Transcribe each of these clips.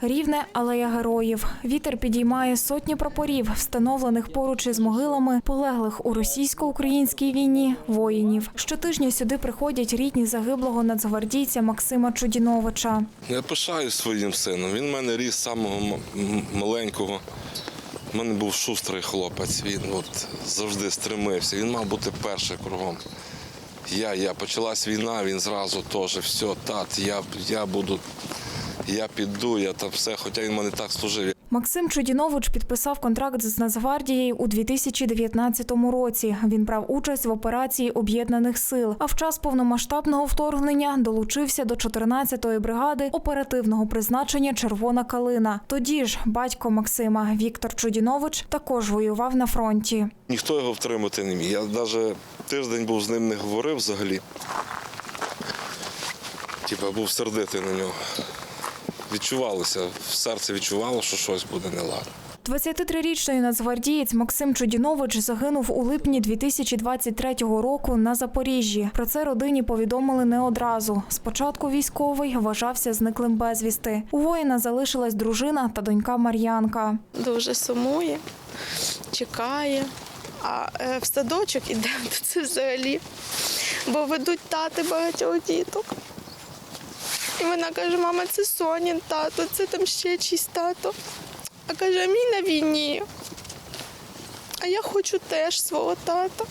Рівне алея героїв. Вітер підіймає сотні прапорів, встановлених поруч із могилами полеглих у російсько-українській війні воїнів. Щотижня сюди приходять рідні загиблого нацгвардійця Максима Чудіновича. Я пишаюсь своїм сином. Він в мене ріс самого маленького. У мене був шустрий хлопець. Він от завжди стремився. Він мав бути перший кругом. Я, я почалась війна, він зразу теж все, тат, я, я буду, я піду, я там все, хоча він мене так служив. Максим Чудінович підписав контракт з Нацгвардією у 2019 році. Він брав участь в операції об'єднаних сил. А в час повномасштабного вторгнення долучився до 14-ї бригади оперативного призначення Червона калина. Тоді ж батько Максима Віктор Чудінович також воював на фронті. Ніхто його втримати не міг. Я навіть тиждень був з ним не говорив взагалі. Типа був сердитий на нього. Відчувалося, в серці відчувало, що щось буде неладно. 23-річний нацгвардієць Максим Чудінович загинув у липні 2023 року на Запоріжжі. Про це родині повідомили не одразу. Спочатку військовий вважався зниклим безвісти. У воїна залишилась дружина та донька Мар'янка. дуже сумує, чекає. А е, в садочок то це взагалі. Бо ведуть тати багатьох діток. І вона каже, мама, це Сонін тато, це там ще чийсь тато. А каже, а мій на війні. А я хочу теж свого тата.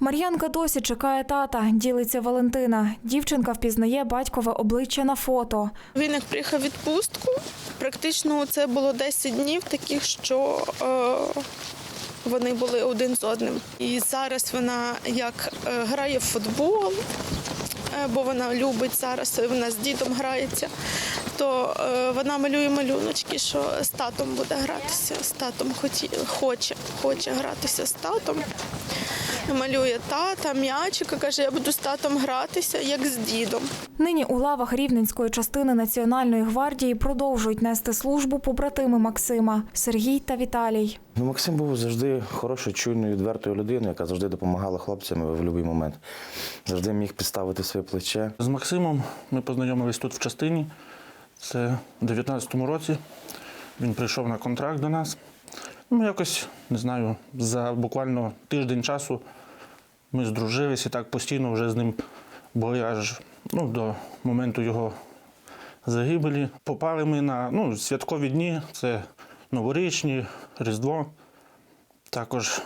Мар'янка досі чекає тата, ділиться Валентина. Дівчинка впізнає батькове обличчя на фото. Він як приїхав відпустку, практично це було 10 днів таких, що е, вони були один з одним. І зараз вона як е, грає в футбол, бо вона любить зараз, вона з дідом грається, то е, вона малює малюночки, що з татом буде гратися. З татом хоті, хоче, хоче гратися з татом. Малює тата, м'ячика, каже, я буду з татом гратися, як з дідом. Нині у лавах рівненської частини Національної гвардії продовжують нести службу побратими Максима Сергій та Віталій. Ну, Максим був завжди хорошою, чуйною, відвертою людиною, яка завжди допомагала хлопцям в будь-який момент. Завжди міг підставити своє плече. З Максимом ми познайомились тут в частині. Це у 19-му році. Він прийшов на контракт до нас. Ну, якось, не знаю, за буквально тиждень часу ми здружилися і так постійно вже з ним були аж ну, до моменту його загибелі. Попали ми на ну, святкові дні, це новорічні, Різдво. Також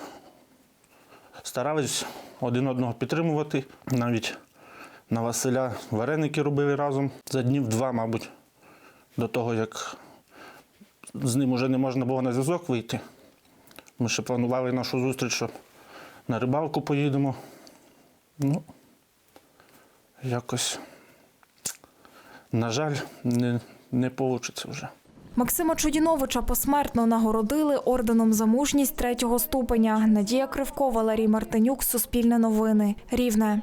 старались один одного підтримувати. Навіть на Василя вареники робили разом за днів два, мабуть, до того, як з ним вже не можна було на зв'язок вийти. Ми ще планували нашу зустріч, що на рибалку поїдемо. Ну, якось, на жаль, не, не вийде вже. Максима Чудіновича посмертно нагородили орденом за мужність третього ступеня. Надія Кривко, Валерій Мартинюк, Суспільне новини. Рівне.